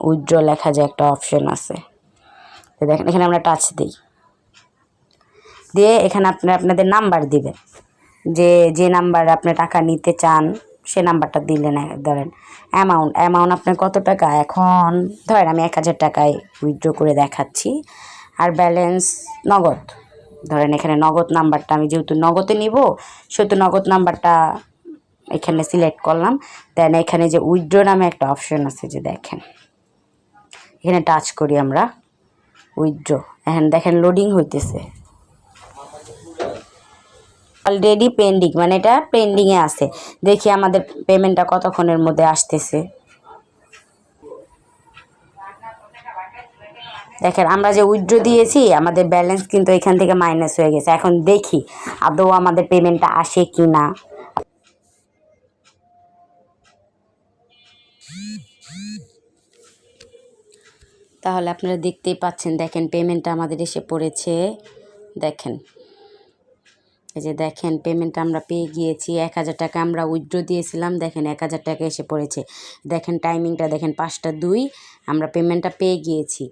Withdraw লেখা যে একটা অপশন আছে। দেখেন, এখানে আমরা টাচ দিই। দিয়ে এখানে আপনারা আপনাদের নাম্বার দিবেন। যে যে নাম্বার আপনি টাকা নিতে চান, সে নাম্বারটা দিলেন ধরেন অ্যামাউন্ট অ্যামাউন্ট আপনার কত টাকা? এখন, ধরেন আমি এক হাজার টাকায় উইথড্র করে দেখাচ্ছি। আর ব্যালেন্স নগদ। ধরেন এখানে নগদ নাম্বারটা আমি যেহেতু নগদে নিব, সেহেতু নগদ নাম্বারটা এখানে সিলেক্ট করলাম। দেন এখানে যে উইথড্র নামে একটা অপশন আছে, যে দেখেন। এখানে টাচ করি আমরা। উইথড্র এখন দেখেন লোডিং হইতেছে। অলরেডি পেন্ডিং মানে এটা পেন্ডিংয়ে আছে। দেখি আমাদের পেমেন্টটা কতক্ষণের মধ্যে আসতেছে। দেখেন, আমরা যে উইথড্র দিয়েছি, আমাদের ব্যালেন্স কিন্তু এখান থেকে মাইনাস হয়ে গেছে। এখন দেখি, আদৌ আমাদের পেমেন্টটা আসে কি না তাহলে আপনারা দেখতেই পাচ্ছেন, দেখেন পেমেন্টটা আমাদের এসে পড়েছে। দেখেন, এই যে দেখেন পেমেন্টটা আমরা পেয়ে গিয়েছি, এক হাজার টাকা আমরা উইথড্র দিয়েছিলাম, দেখেন এক হাজার টাকা এসে পড়েছে। দেখেন টাইমিংটা দেখেন পাঁচটা দুই, আমরা পেমেন্টটা পেয়ে গিয়েছি।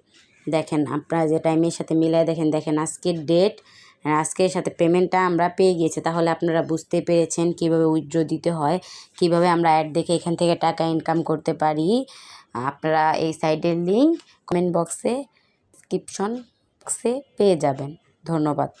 দেখেন, আপনারা যে টাইমের সাথে মিলায় দেখেন দেখেন আজকের ডেট আজকের সাথে পেমেন্টটা আমরা পেয়ে গিয়েছি। তাহলে আপনারা বুঝতে পেরেছেন কীভাবে উইথড্র দিতে হয়, কীভাবে আমরা অ্যাড দেখে এখান থেকে টাকা ইনকাম করতে পারি। আপনারা এই সাইডের লিঙ্ক কমেন্ট বক্সে ডিসক্রিপশন বক্সে পেয়ে যাবেন। ধন্যবাদ।